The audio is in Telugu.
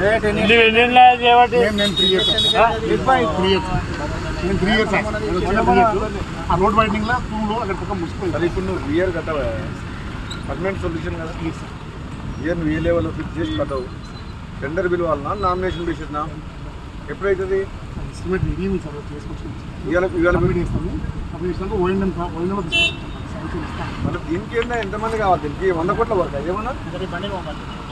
నువ్వు ఎన్నేళ్ళ చేయబట్టి నేను నేను త్రీ ఇయర్స్ త్రీ ఇయర్స్ నేను త్రీ ఇయర్స్ ఆ రోడ్ వైండింగ్లో టూలో అక్కడ పక్క ముసిపోయింది ఇప్పుడు నువ్వు ఇయర్ కట్టవా పర్మనెంట్ సొల్యూషన్ కదా? ఇయర్ నువ్వు ఏ లెవెల్లో ఫిక్స్ చేసి కట్టవు టెండర్ పిలవాలన్నా నామినేషన్ బేసిస్నా ఎప్పుడైతుంది? ఎస్టిమేట్ రివ్యూ సార్ చేసుకొచ్చి ఇవాళ ఇవాళ చేస్తాము. చేసినాక ఓఎంఎం ఓఎంఎం తీసుకుంటాం దీనికి ఏంటంటే ఎంతమంది కావాలి దీనికి. వంద కోట్ల వరకు. ఏమన్నా?